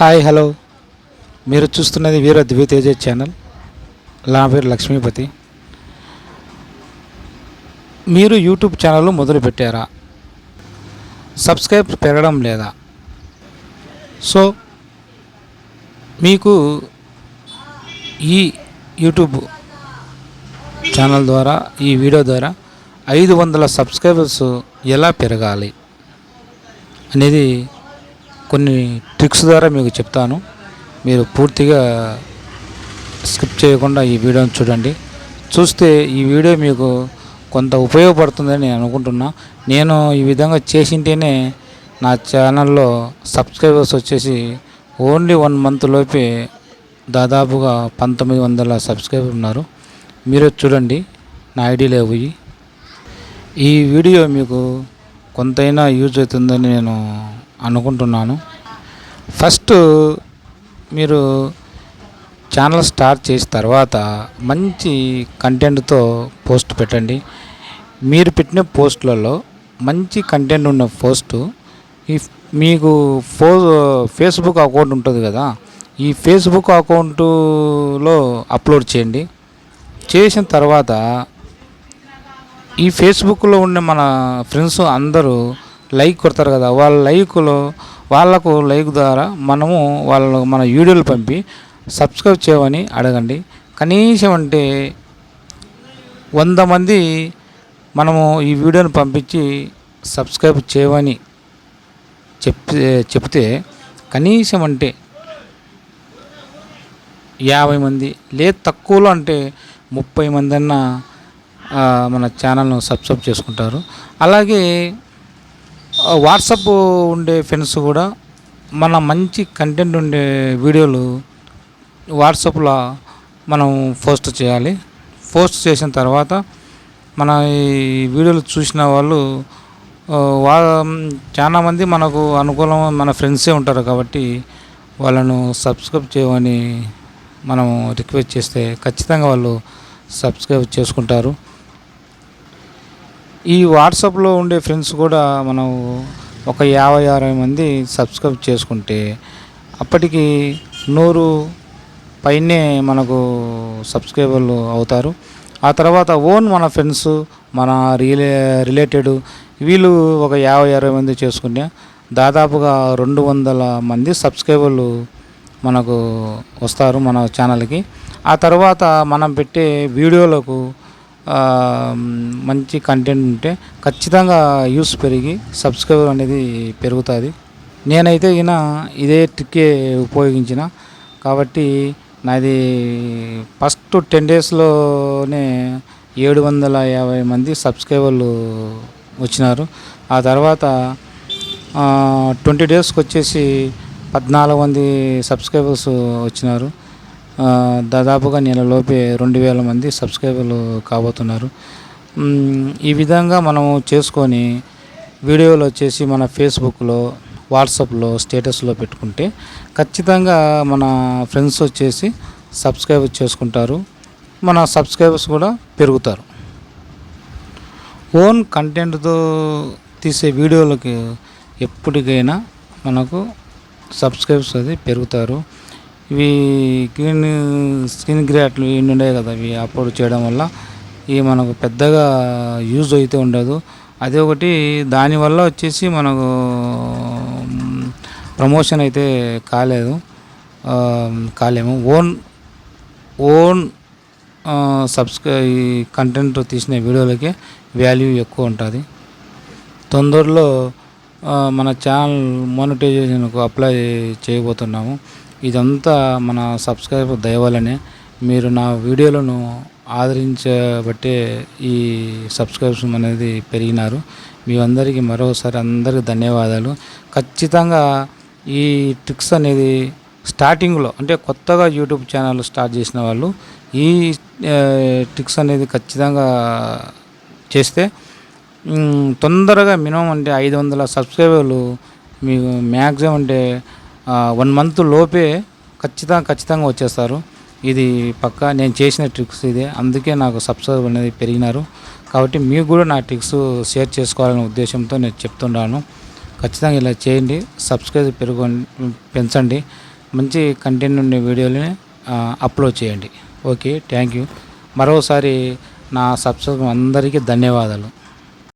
Hi hello. మీరు చూస్తున్నది వీర Divyateja channel. నా పేరు లక్ష్మీపతి. మీరు యూట్యూబ్ ఛానల్ మొదలు పెట్టారా సబ్స్క్రైబ్ పెరగడం లేదా? సో మీకు ఈ యూట్యూబ్ ఛానల్ ద్వారా ఈ వీడియో ద్వారా ఐదు వందల సబ్స్క్రైబర్స్ ఎలా పెరగాలి అనేది కొన్ని ట్రిక్స్ ద్వారా మీకు చెప్తాను. మీరు పూర్తిగా స్కిప్ చేయకుండా ఈ వీడియోని చూడండి. చూస్తే ఈ వీడియో మీకు కొంత ఉపయోగపడుతుందని నేను అనుకుంటున్నా. నేను ఈ విధంగా చేసింటేనే నా ఛానల్లో సబ్స్క్రైబర్స్ వచ్చేసి ఓన్లీ వన్ మంత్ లోపే దాదాపుగా పంతొమ్మిది వందల సబ్స్క్రైబర్ ఉన్నారు. మీరు చూడండి నా ఐడీలో పోయి. ఈ వీడియో మీకు కొంతైనా యూజ్ అవుతుందని నేను అనుకుంటున్నాను. ఫస్ట్ మీరు ఛానల్ స్టార్ట్ చేసిన తర్వాత మంచి కంటెంట్తో పోస్ట్ పెట్టండి. మీరు పెట్టిన పోస్టులలో మంచి కంటెంట్ ఉన్న పోస్టు ఈ మీకు ఫో ఫేస్బుక్ అకౌంట్ ఉంటుంది కదా ఈ ఫేస్బుక్ అకౌంటులో అప్లోడ్ చేయండి. చేసిన తర్వాత ఈ ఫేస్బుక్లో ఉన్న మన ఫ్రెండ్స్ అందరూ లైక్ కొడతారు కదా వాళ్ళ లైకులో వాళ్ళకు లైక్ ద్వారా మనము వాళ్ళ మన వీడియోలు పంపి సబ్స్క్రైబ్ చేయమని అడగండి. కనీసం అంటే వంద మంది మనము ఈ వీడియోని పంపించి సబ్స్క్రైబ్ చేయమని చెప్తే చెప్తే కనీసం అంటే యాభై మంది లేదు తక్కువలో అంటే ముప్పై మంది అన్న మన ఛానల్ను సబ్స్క్రైబ్ చేసుకుంటారు. అలాగే వాట్సప్ ఉండే ఫ్రెండ్స్ కూడా మన మంచి కంటెంట్ ఉండే వీడియోలు వాట్సాప్లో మనం పోస్ట్ చేయాలి. పోస్ట్ చేసిన తర్వాత మన ఈ వీడియోలు చూసిన వాళ్ళు వా చాలా మంది మనకు అనుకూలం మన ఫ్రెండ్సే ఉంటారు కాబట్టి వాళ్ళను సబ్స్క్రైబ్ చేయమని మనం రిక్వెస్ట్ చేస్తే ఖచ్చితంగా వాళ్ళు సబ్స్క్రైబ్ చేసుకుంటారు. ఈ వాట్సాప్లో ఉండే ఫ్రెండ్స్ కూడా మనం ఒక యాభై అరవై మంది సబ్స్క్రైబ్ చేసుకుంటే అప్పటికి నూరు పైనే మనకు సబ్స్క్రైబర్లు అవుతారు. ఆ తర్వాత ఓన్ మన ఫ్రెండ్స్ మన రిలే రిలేటెడ్ వీళ్ళు ఒక యాభై అరవై మంది చేసుకుంటే దాదాపుగా రెండు వందల మంది సబ్స్క్రైబర్లు మనకు వస్తారు మన ఛానల్కి. ఆ తర్వాత మనం పెట్టే వీడియోలకు మంచి కంటెంట్ ఉంటే ఖచ్చితంగా యూస్ పెరిగి సబ్స్క్రైబర్ అనేది పెరుగుతుంది. నేనైతే ఈయన ఇదే ట్రిక్కే ఉపయోగించిన. కాబట్టి నాది ఫస్ట్ టెన్ డేస్లోనే ఏడు వందల యాభై మంది సబ్స్క్రైబర్లు వచ్చినారు. ఆ తర్వాత ట్వంటీ డేస్కి వచ్చేసి పద్నాలుగు మంది సబ్స్క్రైబర్స్ వచ్చినారు. దాదాపుగా నెలలోపే రెండు వేల మంది సబ్స్క్రైబర్లు కాబోతున్నారు. ఈ విధంగా మనము చేసుకొని వీడియోలు వచ్చేసి మన ఫేస్బుక్లో వాట్సాప్లో స్టేటస్లో పెట్టుకుంటే ఖచ్చితంగా మన ఫ్రెండ్స్ వచ్చేసి సబ్స్క్రైబ్ చేసుకుంటారు. మన సబ్స్క్రైబర్స్ కూడా పెరుగుతారు. ఓన్ కంటెంట్తో తీసే వీడియోలకి ఎప్పటికైనా మనకు సబ్స్క్రైబ్స్ అది పెరుగుతారు. ఇవి స్క్రీన్ స్క్రీన్ గ్రాట్లు ఇన్ని ఉన్నాయి కదా ఇవి అప్లోడ్ చేయడం వల్ల. ఇవి మనకు పెద్దగా యూజ్ అయితే ఉండదు. అదే ఒకటి దానివల్ల వచ్చేసి మనకు ప్రమోషన్ అయితే కాలేదు. కాలేము. ఓన్ ఓన్ సబ్స్క్రై కంటెంట్ తీసిన వీడియోలకే వాల్యూ ఎక్కువ ఉంటుంది. తొందరలో మన ఛానల్ మోనిటైజేషన్కు అప్లై చేయబోతున్నాము. ఇదంతా మన సబ్స్క్రైబర్ దయవల్లనే మీరు నా వీడియోలను ఆదరించబట్టే ఈ సబ్స్క్రిప్షన్ అనేది పెరిగినారు. మీ అందరికీ మరోసారి అందరికీ ధన్యవాదాలు. ఖచ్చితంగా ఈ ట్రిక్స్ అనేది స్టార్టింగ్లో అంటే కొత్తగా యూట్యూబ్ ఛానల్ స్టార్ట్ చేసిన వాళ్ళు ఈ ట్రిక్స్ అనేది ఖచ్చితంగా చేస్తే తొందరగా మినిమం అంటే ఐదు వందల సబ్స్క్రైబర్లు మీకు మ్యాక్సిమం అంటే వన్ మంత్ లోపే ఖచ్చితంగా ఖచ్చితంగా వచ్చేస్తారు. ఇది పక్కా నేను చేసిన ట్రిక్స్ ఇదే. అందుకే నాకు సబ్స్క్రైబర్ అనేది పెరిగినారు. కాబట్టి మీకు కూడా నా ట్రిక్స్ షేర్ చేసుకోవాలనే ఉద్దేశంతో నేను చెప్తున్నాను. ఖచ్చితంగా ఇలా చేయండి. సబ్స్క్రైబ్ పెరుగు పెంచండి. మంచి కంటెంట్ ఉండే వీడియోలని అప్లోడ్ చేయండి. ఓకే థ్యాంక్ యూ మరోసారి నా సబ్స్క్రైబ్ అందరికీ ధన్యవాదాలు.